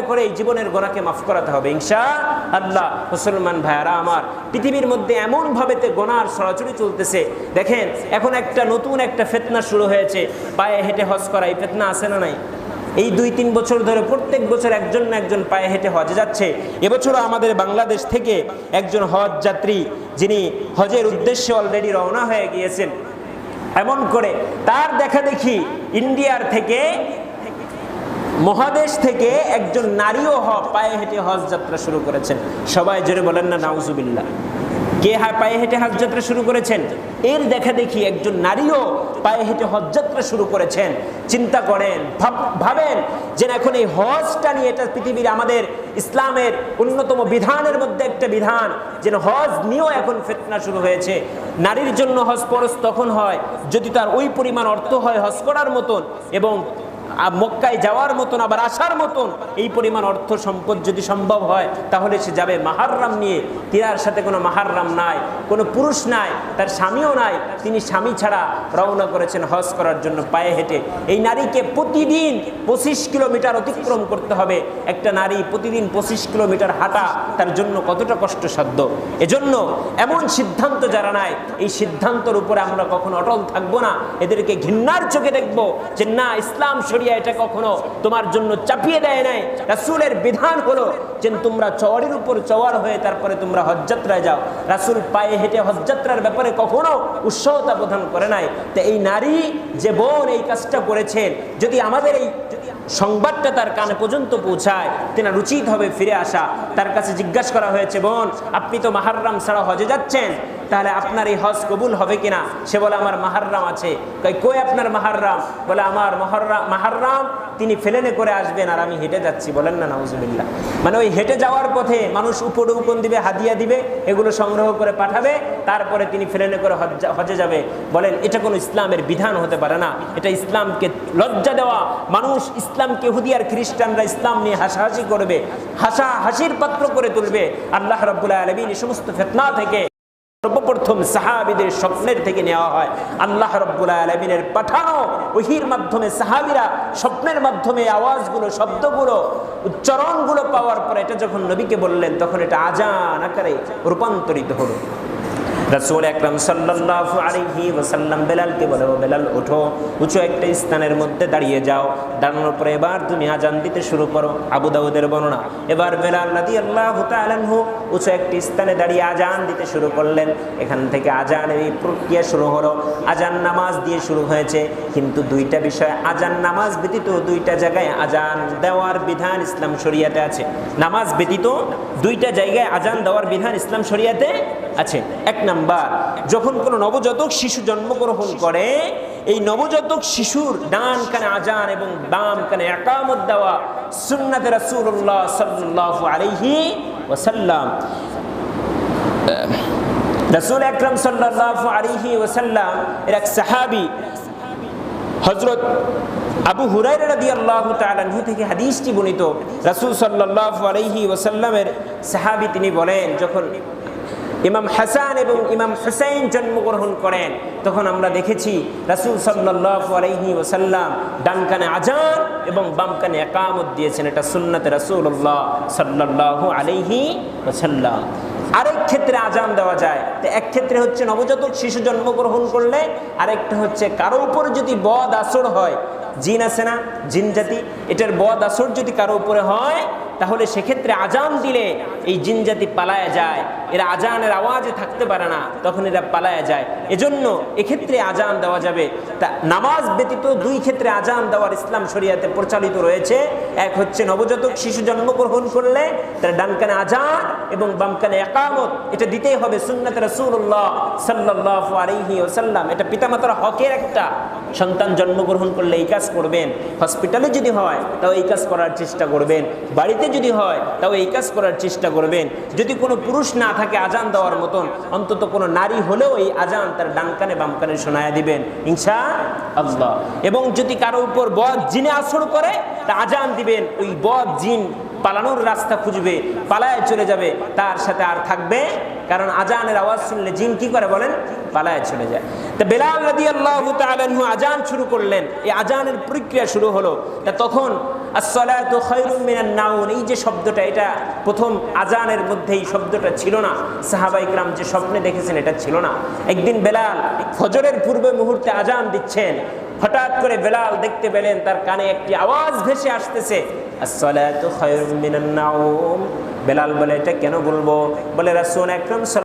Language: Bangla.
করে করে এই জীবনের গোনাকে মাফ করাতে হবে। ইনশা আল্লাহ, মুসলমান ভাইয়ারা আমার, পৃথিবীর মধ্যে এমনভাবে তে গোনার সরাসরি চলতেছে। দেখেন, এখন একটা নতুন একটা ফেতনা শুরু হয়েছে। পায়ে হেঁটে হজ করা, এই ফেতনা আছে না নাই? এই দুই তিন বছর ধরে প্রত্যেক বছর একজন না একজন পায়ে হেঁটে হজে যাচ্ছে। এবছরও আমাদের বাংলাদেশ থেকে একজন হজ যাত্রী, যিনি হজের উদ্দেশ্যে অলরেডি রওনা হয়ে গিয়েছেন। এমন করে তার দেখা দেখি ইন্ডিয়ার থেকে মহাদেশ থেকে একজন নারীও হ, পায়ে হেঁটে হজ যাত্রা শুরু করেছেন। সবাই জোরে বলেন না, নাউজুবিল্লাহ। কে হা পায়ে হেঁটে হজ যাত্রা শুরু করেছেন? এর দেখা দেখি একজন নারীও পায়ে হেঁটে হজ যাত্রা শুরু করেছেন। চিন্তা করেন, ভাব- ভাবেন যে এখন এই হজটা নিয়ে এটা পৃথিবীর আমাদের ইসলামের অন্যতম বিধানের মধ্যে একটা বিধান, যেন হজ নিয়েও এখন ফেতনা শুরু হয়েছে। নারীর জন্য হজ পরশ তখন হয়, যদি তার ওই পরিমাণ অর্থ হয় হজ করার মতন এবং মক্কায় যাওয়ার মতন আবার আসার মতন এই পরিমাণ অর্থ সম্পদ যদি সম্ভব হয়, তাহলে সে যাবে মাহাররাম নিয়ে। তিনার সাথে কোনো মাহাররাম নাই, কোনো পুরুষ নাই, তার স্বামীও নাই। তিনি স্বামী ছাড়া রওনা করেছেন হজ করার জন্য পায়ে হেঁটে। এই নারীকে প্রতিদিন পঁচিশ কিলোমিটার অতিক্রম করতে হবে। একটা নারী প্রতিদিন পঁচিশ কিলোমিটার হাঁটা তার জন্য কতটা কষ্টসাধ্য? এজন্য এমন সিদ্ধান্ত যারা নাই এই সিদ্ধান্তর উপরে আমরা কখনো অটল থাকব না। এদেরকে ঘৃণার চোখে দেখব যে, না, ইসলাম শরিয়া এটা কখনো তোমার জন্য চাপিয়ে দেয় নাই রাসূলের বিধান হলো যে তোমরা চওয়ারের উপর চওয়ার হয়ে তারপরে তোমরা হজযাত্রায় যাও। রাসূল পায়ে হেঁটে হজযাত্রার ব্যাপারে কখনো উৎসাহতা প্রদান করে নাই। তো এই নারী যে বোন এই কাজটা করেছেন, যদি আমাদের এই সংবাদটা তার কানে পর্যন্ত পৌঁছায় তেনা উচিত হবে ফিরে আসা। তার কাছে জিজ্ঞাসা করা হয়েছে, বোন, আপনি তো মাহাররাম ছাড়া হজে যাচ্ছেন। তাহলে আপনার এই হজ কবুল হবে কিনা? সে বলে, আমার মাহাররাম আছে। কই আপনার মাহাররাম? বলে, আমার মহাররাম মাহাররাম, তিনি ফেলেনে করে আসবেন আর আমি হেঁটে যাচ্ছি। বলেন না, নাউজুবিল্লাহ। মানে ওই হেঁটে যাওয়ার পথে মানুষ উপঢৌকন দিবে, হাদিয়া দিবে, এগুলো সংগ্রহ করে পাঠাবে, তারপরে তিনি ফেলেনে করে হজে যাবে। বলেন, এটা কোনো ইসলামের বিধান হতে পারে না। এটা ইসলামকে লজ্জা দেওয়া। মানুষ ইসলামকে হুদি আর খ্রিস্টানরা ইসলাম নিয়ে হাসাহাসি করবে হাসা হাসির পাত্র করে তুলবে। আল্লাহ রব্বুল্লাহ আলমিন এই সমস্ত ফেতনা থেকে সর্বপ্রথম সাহাবিদের স্বপ্নের থেকে নেওয়া হয়। আল্লাহ রব্বুল আলমিনের পাঠানো ওহির মাধ্যমে সাহাবিরা স্বপ্নের মাধ্যমে আওয়াজগুলো, শব্দগুলো, উচ্চারণগুলো পাওয়ার পর এটা যখন নবীকে বললেন, তখন এটা আজান আকারে রূপান্তরিত হলো। রাসূল আকরাম সাল্লাল্লাহু আলাইহি ওয়াসাল্লাম বেলালকে বলে, ও বেলাল, ওঠো, উঁচু একটা স্থানের মধ্যে দাঁড়িয়ে যাও। দাঁড়ানোর পরে এবার তুমি আজান দিতে শুরু করো। আবু দাউদের বর্ণনা। এবার বেলাল রাদিয়াল্লাহু তাআলা আনহু উঁচু একটি স্থানে দাঁড়িয়ে আজান দিতে শুরু করলেন। এখান থেকে আজানের এই প্রক্রিয়া শুরু হলো। আজান নামাজ দিয়ে শুরু হয়েছে। কিন্তু দুইটা বিষয়, আজান নামাজ ব্যতীত দুইটা জায়গায় আজান দেওয়ার বিধান ইসলাম শরিয়াতে আছে। নামাজ ব্যতীত দুইটা জায়গায় আজান দেওয়ার বিধান ইসলাম শরিয়াতে আছে। এক নাম্বার, যখন কোনো নবজাতক শিশু জন্মগ্রহণ করে, এই নবজাতক শিশুর ডান কানে আজান এবং বাম কানে একামত দেওয়া সুন্নাতে রাসূলুল্লাহ সাল্লাল্লাহু আলাইহি ওয়াসাল্লাম। রাসূল আকরাম সাল্লাল্লাহু আলাইহি ওয়াসাল্লাম, এর এক সাহাবী, হযরত আবু হুরাইরা রাদিয়াল্লাহু তাআলা আনহু থেকে হাদিসটি বর্ণিত। রাসূল সাল্লাল্লাহু আলাইহি ওয়াসাল্লামের সাহাবী তিনি বলেন, যখন ইমাম হাসান এবং ইমাম হুসাইন জন্মগ্রহণ করেন। তখন আমরা দেখেছি রাসূল সাল্লাল্লাহু আলাইহি ওয়াসাল্লাম ডান কানে আজান এবং বাম কানে একামত দিয়েছেন। এটা সুন্নতে রাসূলুল্লাহ সাল্লাল্লাহু আলাইহি ওয়াসাল্লাম। আরেক ক্ষেত্রে আজান দেওয়া যায়। তো এক ক্ষেত্রে হচ্ছে নবজাতক শিশু জন্মগ্রহণ করলে আরেকটা হচ্ছে কারও উপর যদি বদ আসর হয়, জিন আছে না? জিন জাতি। এটার বদ আসর যদি কারও উপরে হয় তাহলে সেক্ষেত্রে আজান দিলে এই জিন জাতি পালায়া যায়। এরা আজানের আওয়াজে থাকতে পারে না, তখন এরা পালায়া যায়। এজন্য এক্ষেত্রে আজান দেওয়া যাবে। তা নামাজ ব্যতীত দুই ক্ষেত্রে আজান দেওয়ার ইসলাম শরিয়াতে প্রচালিত রয়েছে। এক হচ্ছে নবজাতক শিশু জন্মগ্রহণ করলে তার ডান কানে আজান এবং বাম কানে একামত। এটা দিতেই হবে সুন্নাত রাসূলুল্লাহ সাল্লাল্লাহু আলাইহি ওয়াসাল্লাম। এটা পিতামাতার হকের একটা সন্তান জন্মগ্রহণ করলে এই কাজ করবেন। হসপিটালে যদি হয়, তাও এই কাজ করার চেষ্টা করবেন। বাড়িতে যদি হয়, তাও এই কাজ করার চেষ্টা করবেন। যদি কোনো পুরুষ না থাকে আজান দেওয়ার মতন, অন্তত কোনো নারী হলেও এই আজান তার ডান কানে, বাম কানে শোনায় দিবেন। ইনশা আল্লাহ এবং যদি কারও উপর বদ জিনে আসর করে, তা আজান দিবেন। ওই বদ জিন পালানোর রাস্তা খুঁজবে, পালায় চলে যাবে, তার সাথে আর থাকবে। কারণ আজানের আওয়াজ শুনলে জিন কি করে বলেন? পালায় চলে যায়। তা বেলাল রাদি আল্লাহ তালু আজান শুরু করলেন। এই আজানের প্রক্রিয়া শুরু হলো। তা তখন নাউন, এই যে শব্দটা, এটা প্রথম আজানের মধ্যে এই শব্দটা ছিল না। সাহাবা ইকরাম যে স্বপ্নে দেখেছেন, এটা ছিল না। একদিন বেলাল ফজরের পূর্বে মুহূর্তে আজান দিচ্ছেন। হঠাৎ করে বেলাল দেখতে পেলেন, তার কানে একটি আওয়াজ ভেসে আসতেছে। বেলাল বলে, এটা কেন বলব? বলে রাসুন আকরাম